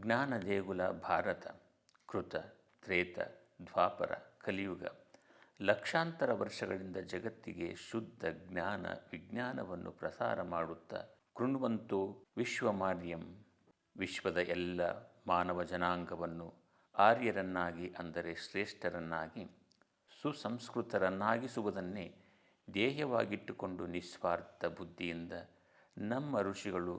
ಜ್ಞಾನ ದೇಗುಲ ಭಾರತ, ಕೃತ, ತ್ರೇತ, ದ್ವಾಪರ, ಕಲಿಯುಗ. ಲಕ್ಷಾಂತರ ವರ್ಷಗಳಿಂದ ಜಗತ್ತಿಗೆ ಶುದ್ಧ ಜ್ಞಾನ ವಿಜ್ಞಾನವನ್ನು ಪ್ರಸಾರ ಮಾಡುತ್ತಾ ಕೃಣ್ವಂತೋ ವಿಶ್ವಮಾರ್ಯಂ, ವಿಶ್ವದ ಎಲ್ಲ ಮಾನವ ಜನಾಂಗವನ್ನು ಆರ್ಯರನ್ನಾಗಿ ಅಂದರೆ ಶ್ರೇಷ್ಠರನ್ನಾಗಿ, ಸುಸಂಸ್ಕೃತರನ್ನಾಗಿಸುವುದನ್ನೇ ಧ್ಯೇಯವಾಗಿಟ್ಟುಕೊಂಡು ನಿಸ್ವಾರ್ಥ ಬುದ್ಧಿಯಿಂದ ನಮ್ಮ ಋಷಿಗಳು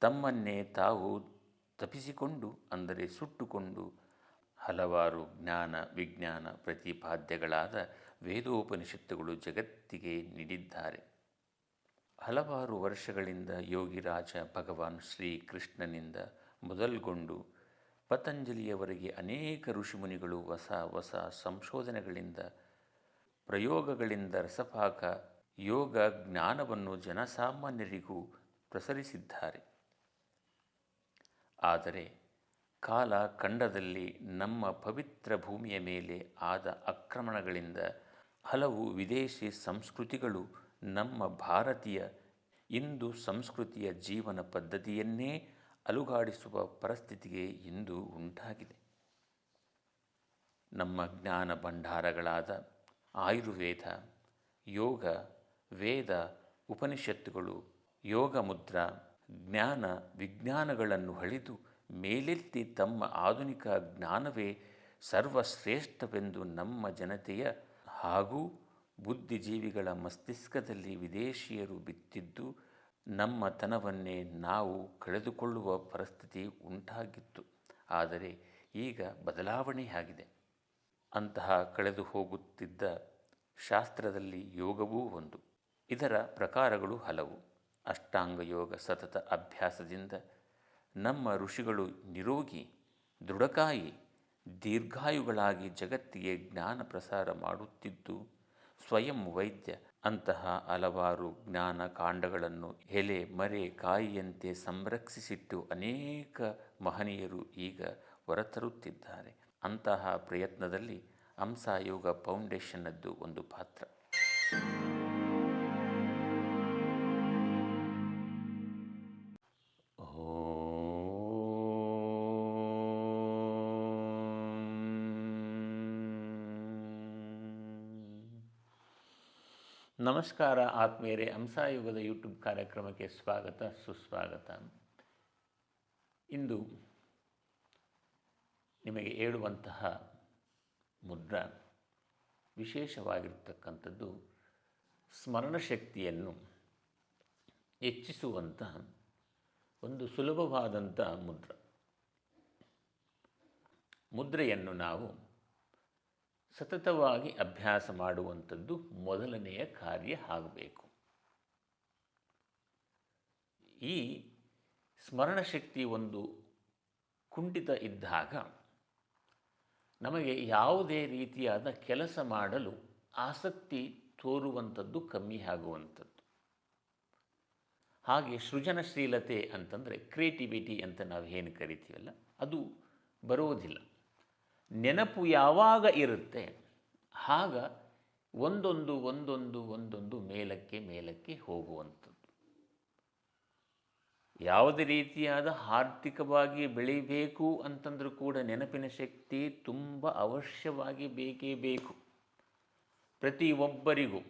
ತಮ್ಮನ್ನೇ ತಾವು ತಪಿಸಿಕೊಂಡು ಅಂದರೆ ಸುಟ್ಟುಕೊಂಡು, ಹಲವಾರು ಜ್ಞಾನ, ವಿಜ್ಞಾನ ಪ್ರತಿಪಾದ್ಯಗಳಾದ ವೇದೋಪನಿಷತ್ತುಗಳು ಜಗತ್ತಿಗೆ ನೀಡಿದ್ದಾರೆ. ಹಲವಾರು ವರ್ಷಗಳಿಂದ ಯೋಗಿರಾಜ ಭಗವಾನ್ ಶ್ರೀಕೃಷ್ಣನಿಂದ ಮೊದಲ್ಗೊಂಡು ಪತಂಜಲಿಯವರೆಗೆ ಅನೇಕ ಋಷಿಮುನಿಗಳು ಹೊಸ ಹೊಸ ಸಂಶೋಧನೆಗಳಿಂದ, ಪ್ರಯೋಗಗಳಿಂದ ರಸಪಾಕ ಯೋಗ ಜ್ಞಾನವನ್ನು ಜನಸಾಮಾನ್ಯರಿಗೂ ಪ್ರಸರಿಸಿದ್ದಾರೆ. ಆದರೆ ಕಾಲ ಖಂಡದಲ್ಲಿ ನಮ್ಮ ಪವಿತ್ರ ಭೂಮಿಯ ಮೇಲೆ ಆದ ಆಕ್ರಮಣಗಳಿಂದ ಹಲವು ವಿದೇಶಿ ಸಂಸ್ಕೃತಿಗಳು ನಮ್ಮ ಭಾರತೀಯ ಇಂದು ಸಂಸ್ಕೃತಿಯ ಜೀವನ ಪದ್ಧತಿಯನ್ನೇ ಅಲುಗಾಡಿಸುವ ಪರಿಸ್ಥಿತಿಗೆ ಇಂದು ಉಂಟಾಗಿದೆ. ನಮ್ಮ ಜ್ಞಾನ ಭಂಡಾರಗಳಾದ ಆಯುರ್ವೇದ, ಯೋಗ, ವೇದ, ಉಪನಿಷತ್ತುಗಳು, ಯೋಗ ಮುದ್ರಾ ಜ್ಞಾನ ವಿಜ್ಞಾನಗಳನ್ನು ಹಳಿದು ಮೇಲೆತ್ತಿ ತಮ್ಮ ಆಧುನಿಕ ಜ್ಞಾನವೇ ಸರ್ವಶ್ರೇಷ್ಠವೆಂದು ನಮ್ಮ ಜನತೆಯ ಹಾಗೂ ಬುದ್ಧಿಜೀವಿಗಳ ಮಸ್ತಿಷ್ಕದಲ್ಲಿ ವಿದೇಶಿಯರು ಬಿತ್ತಿದ್ದು ನಮ್ಮ ತನವನ್ನೇ ನಾವು ಕಳೆದುಕೊಳ್ಳುವ ಪರಿಸ್ಥಿತಿ ಉಂಟಾಗಿತ್ತು. ಆದರೆ ಈಗ ಬದಲಾವಣೆಯಾಗಿದೆ. ಅಂತಹ ಕಳೆದು ಹೋಗುತ್ತಿದ್ದ ಶಾಸ್ತ್ರದಲ್ಲಿ ಯೋಗವೂ ಒಂದು. ಇದರ ಪ್ರಕಾರಗಳು ಹಲವು. ಅಷ್ಟಾಂಗ ಯೋಗ ಸತತ ಅಭ್ಯಾಸದಿಂದ ನಮ್ಮ ಋಷಿಗಳು ನಿರೋಗಿ ದೃಢಕಾಯಿ ದೀರ್ಘಾಯುಗಳಾಗಿ ಜಗತ್ತಿಗೆ ಜ್ಞಾನ ಪ್ರಸಾರ ಮಾಡುತ್ತಿದ್ದು ಸ್ವಯಂ ವೈದ್ಯ ಅಂತಹ ಹಲವಾರು ಜ್ಞಾನ ಕಾಂಡಗಳನ್ನು ಎಲೆ, ಮರೆ, ಕಾಯಿಯಂತೆ ಸಂರಕ್ಷಿಸಿಟ್ಟು ಅನೇಕ ಮಹನೀಯರು ಈಗ ಹೊರತರುತ್ತಿದ್ದಾರೆ. ಅಂತಹ ಪ್ರಯತ್ನದಲ್ಲಿ ಹಂಸಾಯೋಗ ಫೌಂಡೇಶನ್ನದ್ದು ಒಂದು ಪಾತ್ರ. ನಮಸ್ಕಾರ ಆತ್ಮೀಯರೇ, ಹಂಸಾಯುಗದ ಯೂಟ್ಯೂಬ್ ಕಾರ್ಯಕ್ರಮಕ್ಕೆ ಸ್ವಾಗತ, ಸುಸ್ವಾಗತ. ಇಂದು ನಿಮಗೆ ಹೇಳುವಂತಹ ಮುದ್ರ ವಿಶೇಷವಾಗಿರ್ತಕ್ಕಂಥದ್ದು ಸ್ಮರಣಶಕ್ತಿಯನ್ನು ಹೆಚ್ಚಿಸುವಂತಹ ಒಂದು ಸುಲಭವಾದಂಥ ಮುದ್ರ. ಮುದ್ರೆಯನ್ನು ನಾವು ಸತತವಾಗಿ ಅಭ್ಯಾಸ ಮಾಡುವಂಥದ್ದು ಮೊದಲನೆಯ ಕಾರ್ಯ ಆಗಬೇಕು. ಈ ಸ್ಮರಣಶಕ್ತಿ ಒಂದು ಕುಂಠಿತ ಇದ್ದಾಗ ನಮಗೆ ಯಾವುದೇ ರೀತಿಯಾದ ಕೆಲಸ ಮಾಡಲು ಆಸಕ್ತಿ ತೋರುವಂಥದ್ದು ಕಮ್ಮಿ ಆಗುವಂಥದ್ದು. ಹಾಗೆ ಸೃಜನಶೀಲತೆ ಅಂತಂದರೆ ಕ್ರಿಯೇಟಿವಿಟಿ ಅಂತ ನಾವು ಏನು ಕರಿತೀವಲ್ಲ, ಅದು ಬರೋದಿಲ್ಲ. ನೆನಪು ಯಾವಾಗ ಇರುತ್ತೆ? ಆಗ ಒಂದೊಂದು ಒಂದೊಂದು ಒಂದೊಂದು ಮೇಲಕ್ಕೆ ಮೇಲಕ್ಕೆ ಹೋಗುವಂಥದ್ದು. ಯಾವುದೇ ರೀತಿಯಾದ ಆರ್ಥಿಕವಾಗಿ ಬೆಳಿಬೇಕು ಅಂತಂದರೂ ಕೂಡ ನೆನಪಿನ ಶಕ್ತಿ ತುಂಬ ಅವಶ್ಯವಾಗಿ ಬೇಕೇ ಬೇಕು. ಪ್ರತಿಯೊಬ್ಬರಿಗೂ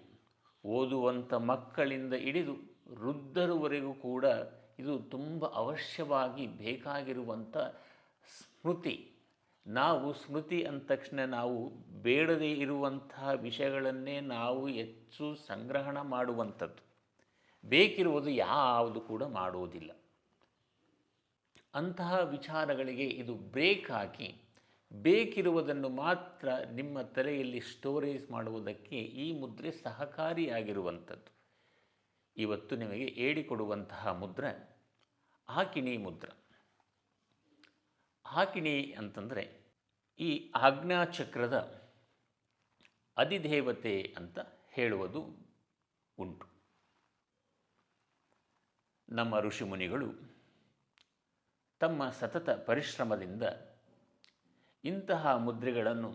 ಓದುವಂಥ ಮಕ್ಕಳಿಂದ ಹಿಡಿದು ವೃದ್ಧರವರೆಗೂ ಕೂಡ ಇದು ತುಂಬ ಅವಶ್ಯವಾಗಿ ಬೇಕಾಗಿರುವಂಥ ಸ್ಮೃತಿ. ನಾವು ಸ್ಮೃತಿ ಅಂದ ತಕ್ಷಣ ನಾವು ಬೇಡದೇ ಇರುವಂತಹ ವಿಷಯಗಳನ್ನೇ ನಾವು ಹೆಚ್ಚು ಸಂಗ್ರಹಣ ಮಾಡುವಂಥದ್ದು. ಬೇಕಿರುವುದು ಯಾವುದು ಕೂಡ ಮಾಡುವುದಿಲ್ಲ ಅಂತಹ ವಿಚಾರಗಳಿಗೆ ಇದು ಬ್ರೇಕ್ ಹಾಕಿ ಬೇಕಿರುವುದನ್ನು ಮಾತ್ರ ನಿಮ್ಮ ತಲೆಯಲ್ಲಿ ಸ್ಟೋರೇಜ್ ಮಾಡುವುದಕ್ಕೆ ಈ ಮುದ್ರೆ ಸಹಕಾರಿಯಾಗಿರುವಂಥದ್ದು. ಇವತ್ತು ನಿಮಗೆ ಹೇಳಿಕೊಡುವಂತಹ ಮುದ್ರೆ ಆಕಿಣಿ ಮುದ್ರ. ಆಕಿಣಿ ಅಂತಂದರೆ ಈ ಆಜ್ಞಾಚಕ್ರದ ಅಧಿದೇವತೆ ಅಂತ ಹೇಳುವುದು ಉಂಟು. ನಮ್ಮ ಋಷಿಮುನಿಗಳು ತಮ್ಮ ಸತತ ಪರಿಶ್ರಮದಿಂದ ಇಂತಹ ಮುದ್ರೆಗಳನ್ನು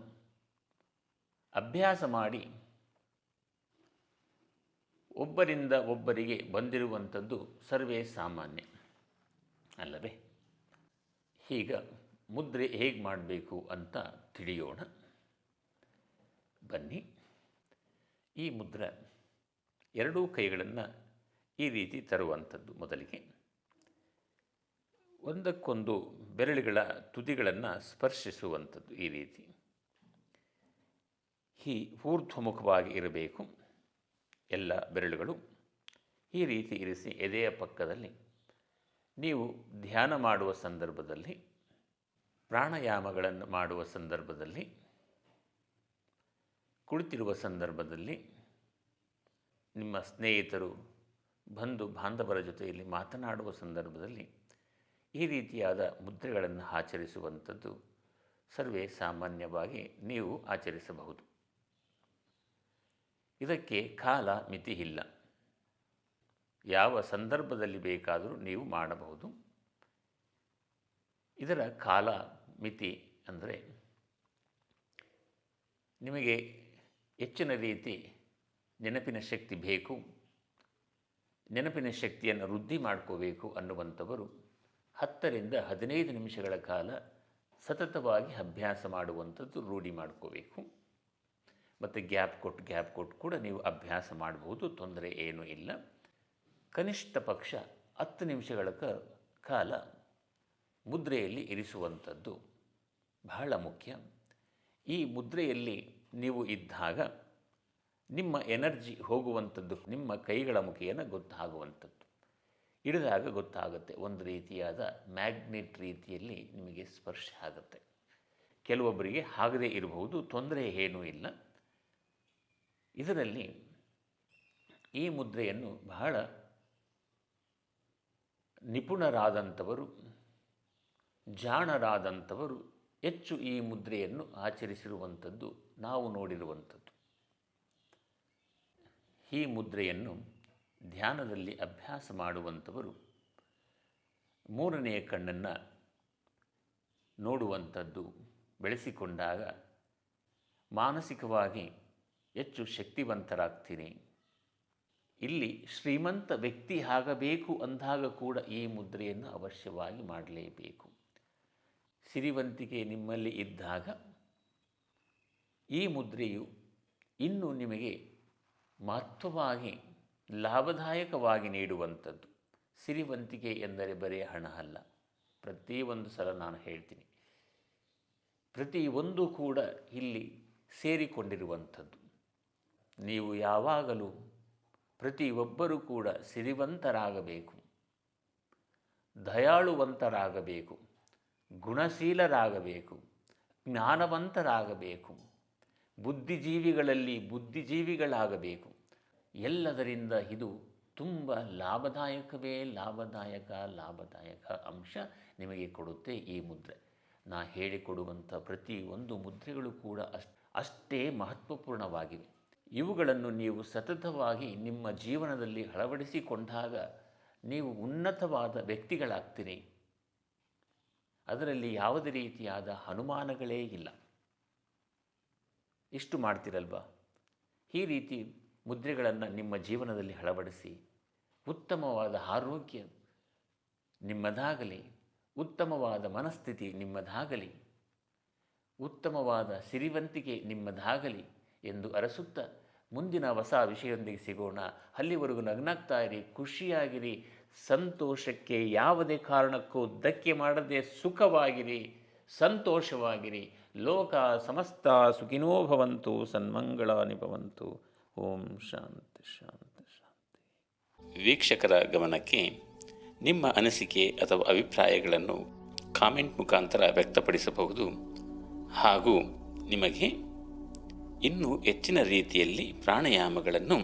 ಅಭ್ಯಾಸ ಮಾಡಿ ಒಬ್ಬರಿಂದ ಒಬ್ಬರಿಗೆ ಬಂದಿರುವಂಥದ್ದು ಸರ್ವೇ ಸಾಮಾನ್ಯ, ಅಲ್ಲವೇ? ಈಗ ಮುದ್ರೆ ಹೇಗೆ ಮಾಡಬೇಕು ಅಂತ ತಿಳಿಯೋಣ. ಬನ್ನಿ. ಈ ಮುದ್ರೆ ಎರಡೂ ಕೈಗಳನ್ನು ಈ ರೀತಿ ತರುವಂಥದ್ದು ಮೊದಲಿಗೆ. ಒಂದಕ್ಕೊಂದು ಬೆರಳುಗಳ ತುದಿಗಳನ್ನು ಸ್ಪರ್ಶಿಸುವಂಥದ್ದು ಈ ರೀತಿ. ಈ ಊರ್ಧ್ವಮುಖವಾಗಿ ಇರಬೇಕು. ಎಲ್ಲ ಬೆರಳುಗಳು ಈ ರೀತಿ ಇರಿಸಿ ಎದೆಯ ಪಕ್ಕದಲ್ಲಿ ನೀವು ಧ್ಯಾನ ಮಾಡುವ ಸಂದರ್ಭದಲ್ಲಿ ಪ್ರಾಣಾಯಾಮಗಳನ್ನು ಮಾಡುವ ಸಂದರ್ಭದಲ್ಲಿ, ಕುಳಿತಿರುವ ಸಂದರ್ಭದಲ್ಲಿ ನಿಮ್ಮ ಸ್ನೇಹಿತರು, ಬಂಧು, ಬಾಂಧವರ ಜೊತೆಯಲ್ಲಿ ಮಾತನಾಡುವ ಸಂದರ್ಭದಲ್ಲಿ ಈ ರೀತಿಯಾದ ಮುದ್ರೆಗಳನ್ನು ಆಚರಿಸುವಂಥದ್ದು ಸರ್ವೇ ಸಾಮಾನ್ಯವಾಗಿ ನೀವು ಆಚರಿಸಬಹುದು. ಇದಕ್ಕೆ ಕಾಲ ಮಿತಿ ಇಲ್ಲ. ಯಾವ ಸಂದರ್ಭದಲ್ಲಿ ಬೇಕಾದರೂ ನೀವು ಮಾಡಬಹುದು. ಇದರ ಕಾಲ ಮಿತಿ ಅಂದರೆ ನಿಮಗೆ ಹೆಚ್ಚಿನ ರೀತಿ ನೆನಪಿನ ಶಕ್ತಿ ಬೇಕು, ನೆನಪಿನ ಶಕ್ತಿಯನ್ನು ವೃದ್ಧಿ ಮಾಡ್ಕೋಬೇಕು ಅನ್ನುವಂಥವರು ಹತ್ತರಿಂದ ಹದಿನೈದು ನಿಮಿಷಗಳ ಕಾಲ ಸತತವಾಗಿ ಅಭ್ಯಾಸ ಮಾಡುವಂಥದ್ದು ರೂಢಿ ಮಾಡ್ಕೋಬೇಕು. ಮತ್ತು ಗ್ಯಾಪ್ ಕೊಟ್ಟು ಗ್ಯಾಪ್ ಕೊಟ್ಟು ಕೂಡ ನೀವು ಅಭ್ಯಾಸ ಮಾಡಬಹುದು ತೊಂದರೆ ಏನೂ ಇಲ್ಲ. ಕನಿಷ್ಠ ಪಕ್ಷ ಹತ್ತು ನಿಮಿಷಗಳ ಕಾಲ ಮುದ್ರೆಯಲ್ಲಿ ಇರಿಸುವಂಥದ್ದು ಬಹಳ ಮುಖ್ಯ. ಈ ಮುದ್ರೆಯಲ್ಲಿ ನೀವು ಇದ್ದಾಗ ನಿಮ್ಮ ಎನರ್ಜಿ ಹೋಗುವಂಥದ್ದು, ನಿಮ್ಮ ಕೈಗಳ ಮುಖೇನ ಗೊತ್ತಾಗುವಂಥದ್ದು. ಹಿಡಿದಾಗ ಗೊತ್ತಾಗುತ್ತೆ, ಒಂದು ರೀತಿಯಾದ ಮ್ಯಾಗ್ನೆಟ್ ರೀತಿಯಲ್ಲಿ ನಿಮಗೆ ಸ್ಪರ್ಶ ಆಗುತ್ತೆ. ಕೆಲವೊಬ್ಬರಿಗೆ ಆಗದೇ ಇರಬಹುದು, ತೊಂದರೆ ಏನೂ ಇಲ್ಲ. ಇದರಲ್ಲಿ ಈ ಮುದ್ರೆಯನ್ನು ಬಹಳ ನಿಪುಣರಾದಂಥವರು ಜಾಣರಾದಂಥವರು ಹೆಚ್ಚು ಈ ಮುದ್ರೆಯನ್ನು ಆಚರಿಸಿರುವಂಥದ್ದು, ನಾವು ನೋಡಿರುವಂಥದ್ದು. ಈ ಮುದ್ರೆಯನ್ನು ಧ್ಯಾನದಲ್ಲಿ ಅಭ್ಯಾಸ ಮಾಡುವಂಥವರು ಮೂರನೆಯ ಕಣ್ಣನ್ನು ನೋಡುವಂಥದ್ದು ಬೆಳೆಸಿಕೊಂಡಾಗ ಮಾನಸಿಕವಾಗಿ ಹೆಚ್ಚು ಶಕ್ತಿವಂತರಾಗ್ತೀನಿ. ಇಲ್ಲಿ ಶ್ರೀಮಂತ ವ್ಯಕ್ತಿ ಆಗಬೇಕು ಅಂದಾಗ ಕೂಡ ಈ ಮುದ್ರೆಯನ್ನು ಅವಶ್ಯವಾಗಿ ಮಾಡಲೇಬೇಕು. ಸಿರಿವಂತಿಕೆ ನಿಮ್ಮಲ್ಲಿ ಇದ್ದಾಗ ಈ ಮುದ್ರೆಯು ಇನ್ನು ನಿಮಗೆ ಮಹತ್ವವಾಗಿ ಲಾಭದಾಯಕವಾಗಿ ನೀಡುವಂಥದ್ದು. ಸಿರಿವಂತಿಕೆ ಎಂದರೆ ಬರೀ ಹಣ ಅಲ್ಲ. ಪ್ರತಿಯೊಂದು ಸಲ ನಾನು ಹೇಳ್ತೀನಿ. ಪ್ರತಿಯೊಂದು ಕೂಡ ಇಲ್ಲಿ ಸೇರಿಕೊಂಡಿರುವಂಥದ್ದು. ನೀವು ಯಾವಾಗಲೂ ಪ್ರತಿಯೊಬ್ಬರೂ ಕೂಡ ಸಿರಿವಂತರಾಗಬೇಕು. ದಯಾಳುವಂತರಾಗಬೇಕು. ಗುಣಶೀಲರಾಗಬೇಕು, ಜ್ಞಾನವಂತರಾಗಬೇಕು, ಬುದ್ಧಿಜೀವಿಗಳಲ್ಲಿ ಬುದ್ಧಿಜೀವಿಗಳಾಗಬೇಕು. ಎಲ್ಲದರಿಂದ ಇದು ತುಂಬ ಲಾಭದಾಯಕವೇ ಲಾಭದಾಯಕ ಲಾಭದಾಯಕ ಅಂಶ ನಿಮಗೆ ಕೊಡುತ್ತೆ ಈ ಮುದ್ರೆ. ನಾ ಹೇಳಿಕೊಡುವಂಥ ಪ್ರತಿಯೊಂದು ಮುದ್ರೆಗಳು ಕೂಡ ಅಷ್ಟು, ಅಷ್ಟೇ ಮಹತ್ವಪೂರ್ಣವಾಗಿವೆ. ಇವುಗಳನ್ನು ನೀವು ಸತತವಾಗಿ ನಿಮ್ಮ ಜೀವನದಲ್ಲಿ ಅಳವಡಿಸಿಕೊಂಡಾಗ ನೀವು ಉನ್ನತವಾದ ವ್ಯಕ್ತಿಗಳಾಗ್ತೀರಿ. ಅದರಲ್ಲಿ ಯಾವುದೇ ರೀತಿಯಾದ ಅನುಮಾನಗಳೇ ಇಲ್ಲ. ಇಷ್ಟು ಮಾಡ್ತಿರಲ್ವಾ? ಈ ರೀತಿ ಮುದ್ರೆಗಳನ್ನು ನಿಮ್ಮ ಜೀವನದಲ್ಲಿ ಅಳವಡಿಸಿ, ಉತ್ತಮವಾದ ಆರೋಗ್ಯ ನಿಮ್ಮದಾಗಲಿ, ಉತ್ತಮವಾದ ಮನಸ್ಥಿತಿ ನಿಮ್ಮದಾಗಲಿ, ಉತ್ತಮವಾದ ಸಿರಿವಂತಿಕೆ ನಿಮ್ಮದಾಗಲಿ ಎಂದು ಅರಸುತ್ತ ಮುಂದಿನ ಹೊಸ ವಿಷಯದೊಂದಿಗೆ ಸಿಗೋಣ. ಅಲ್ಲಿವರೆಗೂ ನಗ್ನಾಗ್ತಾ ಇರಿ, ಖುಷಿಯಾಗಿರಿ. ಸಂತೋಷಕ್ಕೆ ಯಾವುದೇ ಕಾರಣಕ್ಕೂ ಧಕ್ಕೆ ಮಾಡದೆ ಸುಖವಾಗಿರಿ, ಸಂತೋಷವಾಗಿರಿ. ಲೋಕ ಸಮಸ್ತ ಸುಖಿನೋ ಭವಂತು ಸನ್ಮಂಗಳಾನಿ ಭವಂತು ಓಂ ಶಾಂತಿ ಶಾಂತಿ ಶಾಂತಿ. ವೀಕ್ಷಕರ ಗಮನಕ್ಕೆ ನಿಮ್ಮ ಅನಿಸಿಕೆ ಅಥವಾ ಅಭಿಪ್ರಾಯಗಳನ್ನು ಕಾಮೆಂಟ್ ಮುಖಾಂತರ ವ್ಯಕ್ತಪಡಿಸಬಹುದು. ಹಾಗೂ ನಿಮಗೆ ಇನ್ನೂ ಹೆಚ್ಚಿನ ರೀತಿಯಲ್ಲಿ ಪ್ರಾಣಾಯಾಮಗಳನ್ನು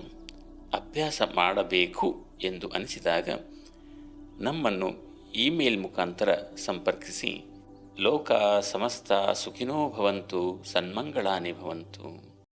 ಅಭ್ಯಾಸ ಮಾಡಬೇಕು ಎಂದು ಅನಿಸಿದಾಗ ನಮ್ಮನ್ನು ಇಮೇಲ್ ಮುಖಾಂತರ ಸಂಪರ್ಕಿಸಿ. ಲೋಕ ಸಮಸ್ತ ಸುಖಿನೋ ಭವಂತು ಸನ್ಮಂಗಳಾನಿ ಭವಂತು.